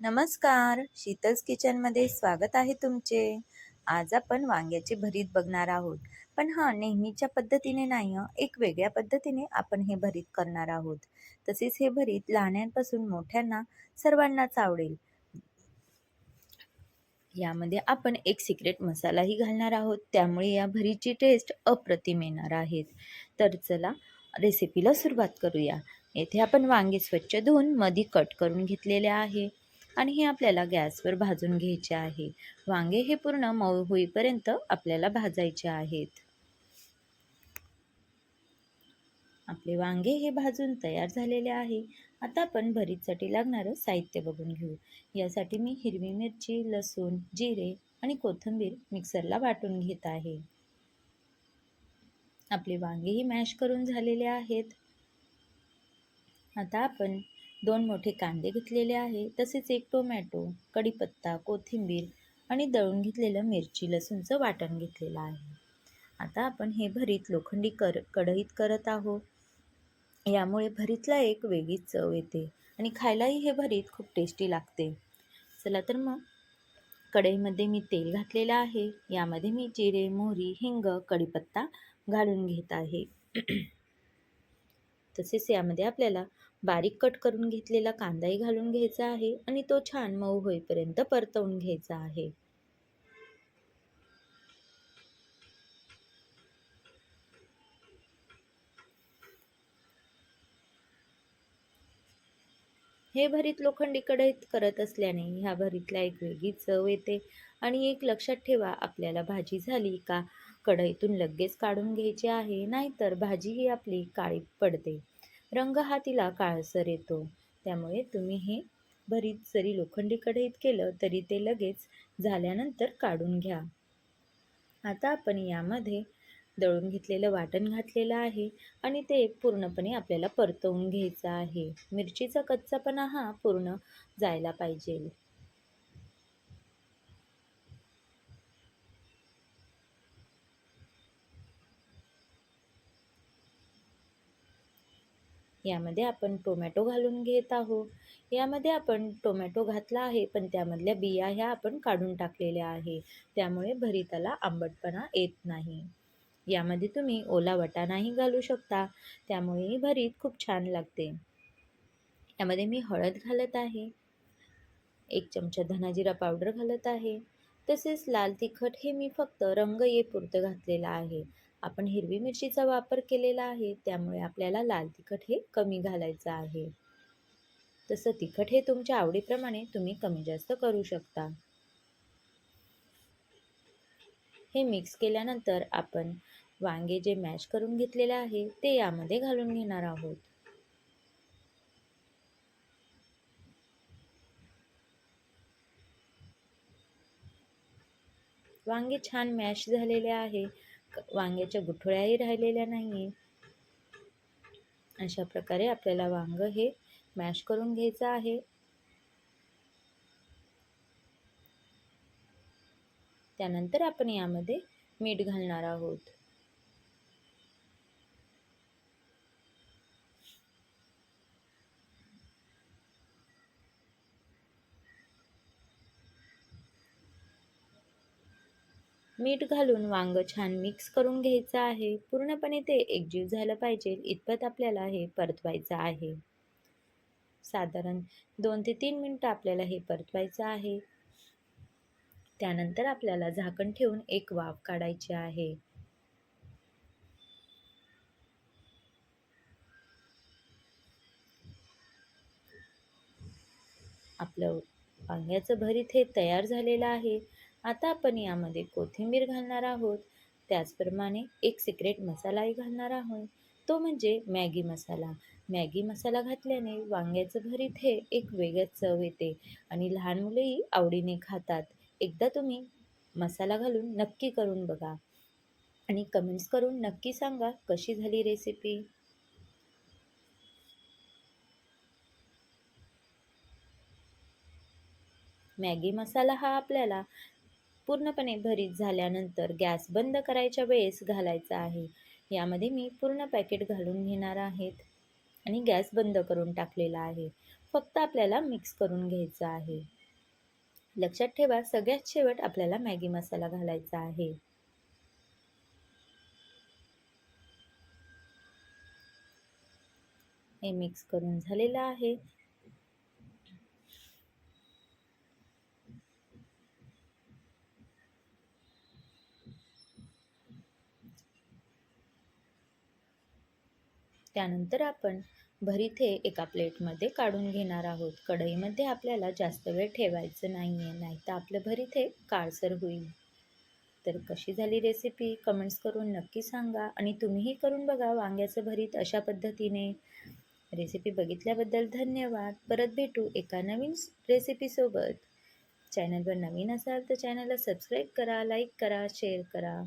नमस्कार. शीतल्स किचनमध्ये स्वागत आहे तुमचे. आज आपण वांग्याचे भरीत बघणार आहोत. पण हां नेहमीच्या पद्धतीने नाही एक वेगळ्या पद्धतीने आपण हे भरीत करणार आहोत. तसेच हे भरीत लहानांपासून मोठ्यांना सर्वांनाच आवडेल. यामध्ये आपण एक सिक्रेट मसालाही घालणार आहोत. त्यामुळे या भरीची टेस्ट अप्रतिम येणार आहेत. तर चला रेसिपीला सुरुवात करूया. येथे आपण वांगे स्वच्छ धुवून मधी कट करून घेतलेले आहे. आणि हे आपल्याला गॅसवर भाजून घ्यायचे आहे. वांगे हे पूर्ण मऊ होईपर्यंत आपल्याला भाजायचे आहेत. आपले वांगे हे भाजून तयार झालेले आहे. आता आपण भरीतसाठी लागणारं साहित्य बघून घेऊ. यासाठी मी हिरवी मिरची लसूण जिरे आणि कोथिंबीर मिक्सरला वाटून घेत आहे. आपले वांगेही मॅश करून झालेले आहेत. आता आपण दोन मोठे कांदे घेतलेले आहे. तसेच एक टोमॅटो कढीपत्ता कोथिंबीर आणि दळून घेतलेलं मिरची लसूणचं वाटण घेतलेलं आहे. आता आपण हे भरीत लोखंडी कर कढईत करत आहोत. यामुळे भरीतला एक वेगळीच चव येते आणि खायलाही हे भरीत खूप टेस्टी लागते. चला तर मग कढईमध्ये मी तेल घातलेलं आहे. यामध्ये मी जिरे मोहरी हिंग कढीपत्ता घालून घेत आहे. तसेच यामध्ये आपल्याला बारीक कट करून घेतलेला कांदाही घालून घ्यायचा आहे आणि तो छान मऊ होईपर्यंत परतवून घ्यायचा आहे. हे भरीत लोखंडी कढईत करत असल्याने ह्या भरीतला एक वेगळी चव येते. आणि एक लक्षात ठेवा आपल्याला भाजी झाली का? कढईतून लगेच काढून घ्यायची आहे नाहीतर भाजी ही आपली काळी पडते. रंग हा तिला काळसर येतो. त्यामुळे तुम्ही हे भरीत जरी लोखंडी कढईत केलं तरी ते लगेच झाल्यानंतर काढून घ्या. आता आपण यामध्ये दळून घेतलेलं वाटण घातलेलं आहे आणि ते पूर्णपणे आपल्याला परतवून घ्यायचं आहे. मिरचीचा कच्चापणा हा पूर्ण जायला पाहिजे. यामध्ये आपण टोमॅटो घालून घेत आहोत. यामध्ये आपण टोमॅटो घातला आहे पण त्यामधल्या बिया ह्या आपण काढून टाकलेल्या आहे त्यामुळे भरीताला आंबटपणा येत नाही. यामध्ये तुम्ही ओला वटाणाही घालू शकता. त्यामुळे भरीत खूप छान लागते. यामध्ये मी हळद घालत आहे. एक चमचा धनाजिरा पावडर घालत आहे. तसेच लाल तिखट हे मी फक्त रंग येपुरतं घातलेलं आहे. आपण हिरवी मिरचीचा वापर केलेला आहे त्यामुळे आपल्याला लाल तिखट हे कमी घालायचं आहे. तसं तिखट हे तुमच्या आवडीप्रमाणे तुम्ही कमी जास्त करू शकता. हे मिक्स केल्यानंतर आपण वांगे जे मॅश करून घेतलेले आहे ते यामध्ये घालून घेणार आहोत. वांगे छान मॅश झालेले आहे वांग्याच्या गुठळ्याही राहिलेल्या नाही अशा प्रकारे आपल्याला वांग हे मॅश करून घ्यायचं आहे. त्यानंतर आपण यामध्ये मीठ घालणार आहोत. मीठ घालून वांग छान मिक्स करून घ्यायचं आहे. पूर्णपणे ते एकजीव झालं पाहिजे. इतपत आपल्याला हे परतवायचं आहे. साधारण दोन ते तीन मिनटं आपल्याला हे परतवायचं आहे. त्यानंतर आपल्याला झाकण ठेवून एक वाफ काढायची आहे. आपलं वांग्याचं भरीत हे तयार झालेलं आहे. आता आपण यामध्ये कोथिंबीर घालणार आहोत. त्याचप्रमाणे एक सिक्रेट मसालाही घालणार आहोत. तो म्हणजे मॅगी मसाला. मॅगी मसाला घातल्याने वांग्याचं भरीत हे एक वेगळंच चव येते आणि लहान मुलंही आवडीने खातात. एकदा तुम्ही मसाला घालून नक्की करून बघा. आणि कमेंट्स करून नक्की सांगा कशी झाली रेसिपी मॅगी मसाला हा आपल्याला पूर्णपणे भरीत झाल्यानंतर गॅस बंद करायच्या वेळेस घालायचा आहे. यामध्ये मी पूर्ण पॅकेट घालून घेणार आहेत आणि गॅस बंद करून टाकलेला आहे. फक्त आपल्याला मिक्स करून घ्यायचं आहे. लक्षात ठेवा सगळ्यात शेवट आपल्याला मॅगी मसाला घालायचा आहे. हे मिक्स करून झालेलं आहे. त्यानंतर आपण भरीत हे एका प्लेटमध्ये काढून घेणार आहोत. कढईमध्ये आपल्याला जास्त वेळ ठेवायचं नाही आहे नाही तर आपलं भरीत हे काळसर होईल. तर कशी झाली रेसिपी कमेंट्स करून नक्की सांगा आणि तुम्हीही करून बघा वांग्याचं भरीत अशा पद्धतीने. रेसिपी बघितल्याबद्दल धन्यवाद. परत भेटू एका नवीन रेसिपीसोबत चॅनलवर नवीन असाल तर चॅनलला सबस्क्राईब करा लाईक करा शेअर करा.